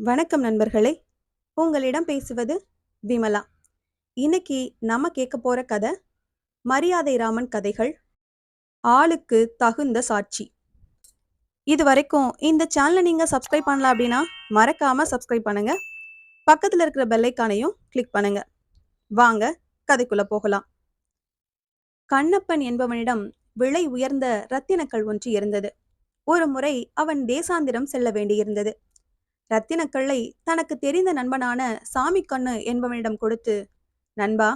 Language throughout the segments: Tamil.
வணக்கம் நண்பர்களே. உங்களிடம் பேசுவது விமலா. இன்னைக்கு நம்ம கேட்க போற கதை மரியாதை ராமன் கதைகள் ஆளுக்கு தகுந்த சாட்சி. இது வரைக்கும் இந்த சேனலை நீங்க சப்ஸ்கிரைப் பண்ணல அப்படின்னா மறக்காம சப்ஸ்கிரைப் பண்ணுங்க. பக்கத்துல இருக்கிற பெல்லைக்கானையும் கிளிக் பண்ணுங்க. வாங்க கதைக்குள்ள போகலாம். கண்ணப்பன் என்பவனிடம் விலை உயர்ந்த ரத்தினக்கல் ஒன்று இருந்தது. ஒரு முறை அவன் தேசாந்திரம் செல்ல வேண்டியிருந்தது. ரத்தினக்கல்லை தனக்கு தெரிந்த நண்பனான சாமி கண்ணு என்பவனிடம் கொடுத்து நண்பா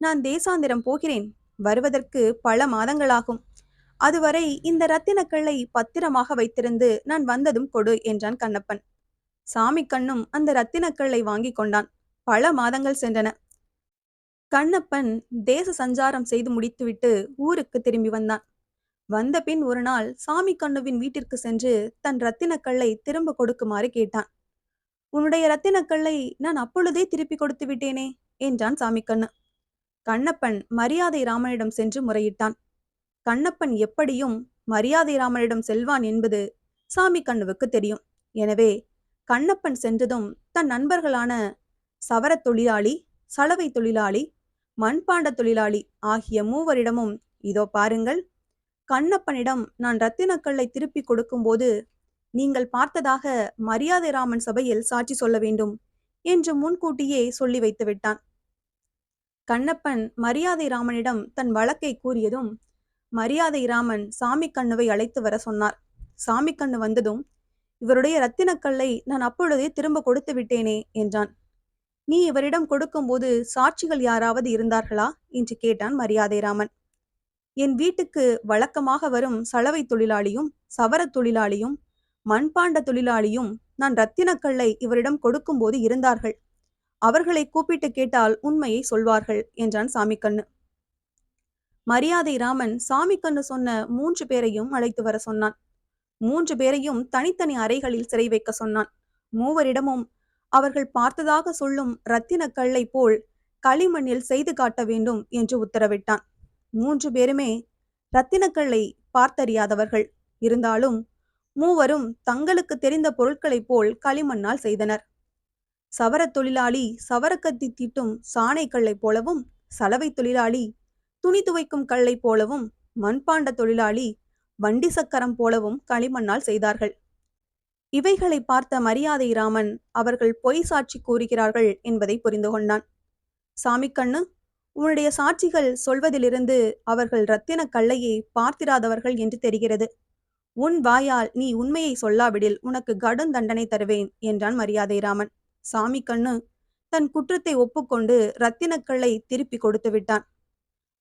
நான் தேசாந்திரம் போகிறேன். வருவதற்கு பல மாதங்களாகும். அதுவரை இந்த ரத்தினக்கல்லை பத்திரமாக வைத்திருந்து நான் வந்ததும் கொடு என்றான் கண்ணப்பன். சாமி கண்ணும் அந்த ரத்தினக்கல்லை வாங்கி கொண்டான். பல மாதங்கள் சென்றன. கண்ணப்பன் தேச சஞ்சாரம் செய்து முடித்துவிட்டு ஊருக்கு திரும்பி வந்தான். வந்த பின் ஒரு நாள் சாமி கண்ணுவின் வீட்டிற்கு சென்று தன் ரத்தினக்கல்லை திரும்ப கொடுக்குமாறு கேட்டான். உன்னுடைய ரத்தினக்கல்லை நான் அப்பொழுதே திருப்பி கொடுத்து விட்டேனே என்றான் சாமிக்கண்ணு கண்ணப்பன் மரியாதை ராமனிடம் சென்று முறையிட்டான். கண்ணப்பன் எப்படியும் மரியாதை ராமனிடம் செல்வான் என்பது சாமி கண்ணுவுக்கு தெரியும். எனவே கண்ணப்பன் சென்றதும் தன் நண்பர்களான சவரத் தொழிலாளி சலவை தொழிலாளி மண்பாண்ட தொழிலாளி ஆகிய மூவரிடமும் இதோ பாருங்கள் கண்ணப்பனிடம் நான் ரத்தினக்கல்லை திருப்பி கொடுக்கும்போது நீங்கள் பார்த்ததாக மரியாதை ராமன் சபையில் சாட்சி சொல்ல வேண்டும் என்று முன்கூட்டியே சொல்லி வைத்து விட்டான். கண்ணப்பன் மரியாதை ராமனிடம் தன் வழக்கை கூறியதும் மரியாதை ராமன் சாமி கண்ணுவை அழைத்து வர சொன்னார். சாமி கண்ணு வந்ததும் இவருடைய ரத்தினக்கல்லை நான் அப்பொழுதே திரும்ப கொடுத்து விட்டேனே என்றான். நீ இவரிடம் கொடுக்கும்போது சாட்சிகள் யாராவது இருந்தார்களா? என்று கேட்டான் மரியாதை ராமன். என் வீட்டுக்கு வழக்கமாக வரும் சலவை தொழிலாளியும் சவர தொழிலாளியும் மண்பாண்ட தொழிலாளியும் நான் ரத்தினக்கல்லை இவரிடம் கொடுக்கும்போது இருந்தார்கள். அவர்களை கூப்பிட்டு கேட்டால் உண்மையை சொல்வார்கள் என்றான் சாமிக்கண்ணு. மரியாதை ராமன் சாமிக்கண்ணு சொன்ன மூன்று பேரையும் அழைத்து வர சொன்னான். மூன்று பேரையும் தனித்தனி அறைகளில் சிறை வைக்க சொன்னான். மூவரிடமும் அவர்கள் பார்த்ததாக சொல்லும் ரத்தினக்கல்லை போல் களிமண்ணில் செய்து காட்ட வேண்டும் என்று உத்தரவிட்டான். மூன்று பேருமே ரத்தினக்கல்லை பார்த்தறியாதவர்கள். இருந்தாலும் மூவரும் தங்களுக்கு தெரிந்த பொருட்களைப் போல் களிமண்ணால் செய்தனர். சவரத் தொழிலாளி சவரக்கத்தி தீட்டும் சாணை கல்லைப் போலவும் சலவை தொழிலாளி துணி துவைக்கும் கல்லைப் போலவும் மண்பாண்ட தொழிலாளி வண்டி சக்கரம் போலவும் களிமண்ணால் செய்தார்கள். இவைகளை பார்த்த மரியாதை ராமன் அவர்கள் பொய் சாட்சி கூறுகிறார்கள் என்பதை புரிந்து கொண்டான். சாமிக்கண்ணு உன்னுடைய சாட்சிகள் சொல்வதிலிருந்து அவர்கள் இரத்தின கல்லையை பார்த்திராதவர்கள் என்று தெரிகிறது. உன் வாயால் நீ உண்மையை சொல்லாவிடில் உனக்கு கடும் தண்டனை தருவேன் என்றான் மரியாதை ராமன். சாமி கண்ணு தன் குற்றத்தை ஒப்புக்கொண்டு ரத்தினக்கல்லை திருப்பி கொடுத்து விட்டான்.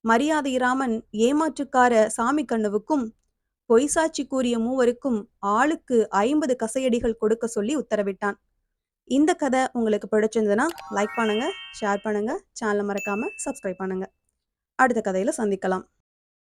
மரியாதை ராமன் ஏமாற்றுக்கார சாமி கண்ணுவுக்கும் பொய்சாட்சி கூறிய மூவருக்கும் ஆளுக்கு ஐம்பது கசையடிகள் கொடுக்க சொல்லி உத்தரவிட்டான். இந்த கதை உங்களுக்கு பிடிச்சிருந்ததுன்னா லைக் பண்ணுங்க ஷேர் பண்ணுங்க சேனலை மறக்காம சப்ஸ்கிரைப் பண்ணுங்க. அடுத்த கதையில சந்திக்கலாம்.